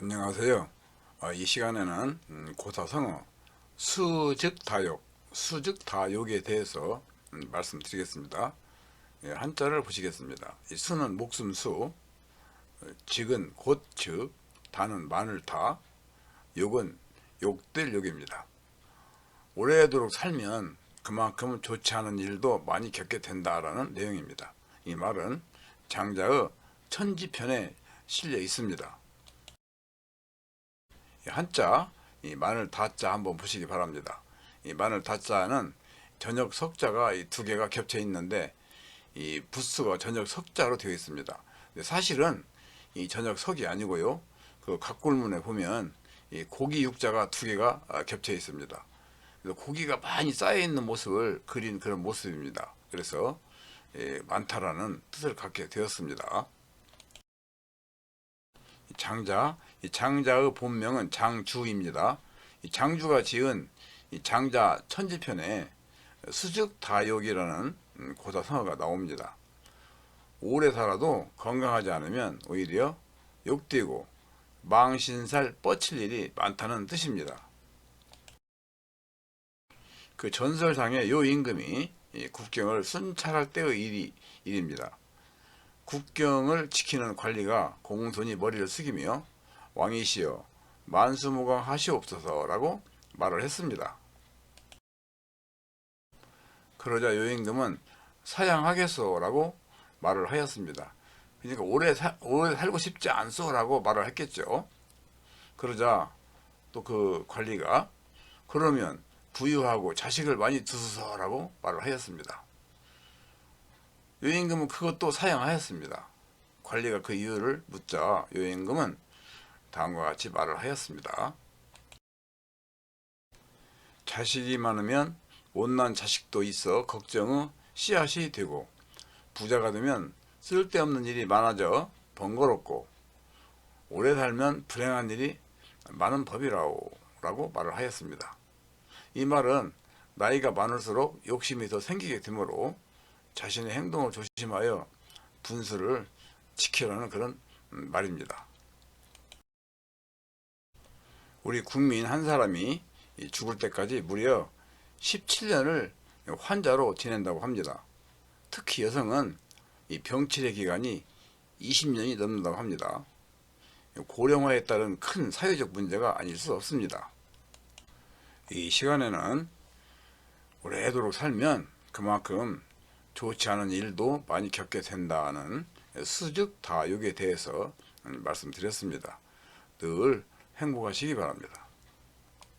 안녕하세요. 어, 이 시간에는 음, 고사성어 수즉다욕, 수즉다욕에 대해서 음, 말씀드리겠습니다. 예, 한자를 보시겠습니다. 이 수는 목숨 수, 어, 즉은 곧 즉, 다는 마늘 다, 욕은 욕될 욕입니다. 오래도록 살면 그만큼 좋지 않은 일도 많이 겪게 된다라는 내용입니다. 이 말은 장자의 천지편에 실려 있습니다. 이 한자 이 마늘 다자 한번 보시기 바랍니다. 이 마늘 다자는 전역 석자가 이 두 개가 겹쳐 있는데 이 부수가 전역 석자로 되어 있습니다. 사실은 이 전역 석이 아니고요. 그 각골문에 보면 이 고기 육자가 두 개가 아, 겹쳐 있습니다. 고기가 많이 쌓여 있는 모습을 그린 그런 모습입니다. 그래서 예, 많다라는 뜻을 갖게 되었습니다. 이 장자, 이 장자의 본명은 장주입니다. 이 장주가 지은 이 장자 천지편에 수즉다욕이라는 음, 고사성어가 나옵니다. 오래 살아도 건강하지 않으면 오히려 욕되고 망신살 뻗칠 일이 많다는 뜻입니다. 그 전설상의 요 임금이 이 국경을 순찰할 때의 일이 일입니다. 국경을 지키는 관리가 공손히 머리를 숙이며 왕이시여 만수무강 하시옵소서라고 말을 했습니다. 그러자 요임금은 사양하겠소라고 말을 하였습니다. 그러니까 오래, 사, 오래 살고 싶지 않소라고 말을 했겠죠. 그러자 또 그 관리가 그러면 부유하고 자식을 많이 두소서라고 말을 하였습니다. 요임금은 그것도 사양하였습니다. 관리가 그 이유를 묻자 요임금은 다음과 같이 말을 하였습니다. 자식이 많으면 못난 자식도 있어 걱정의 씨앗이 되고 부자가 되면 쓸데없는 일이 많아져 번거롭고 오래 살면 불행한 일이 많은 법이라고 라고 말을 하였습니다. 이 말은 나이가 많을수록 욕심이 더 생기게 되므로 자신의 행동을 조심하여 분수를 지키라는 그런 음, 말입니다. 우리 국민 한 사람이 이 죽을 때까지 무려 17년을 환자로 지낸다고 합니다. 특히 여성은 이 병치레 기간이 20년이 넘는다고 합니다. 고령화에 따른 큰 사회적 문제가 아닐 수 없습니다. 이 시간에는 오래도록 살면 그만큼 좋지 않은 일도 많이 겪게 된다는 수즉 다육에 대해서 말씀드렸습니다. 늘 행복하시기 바랍니다.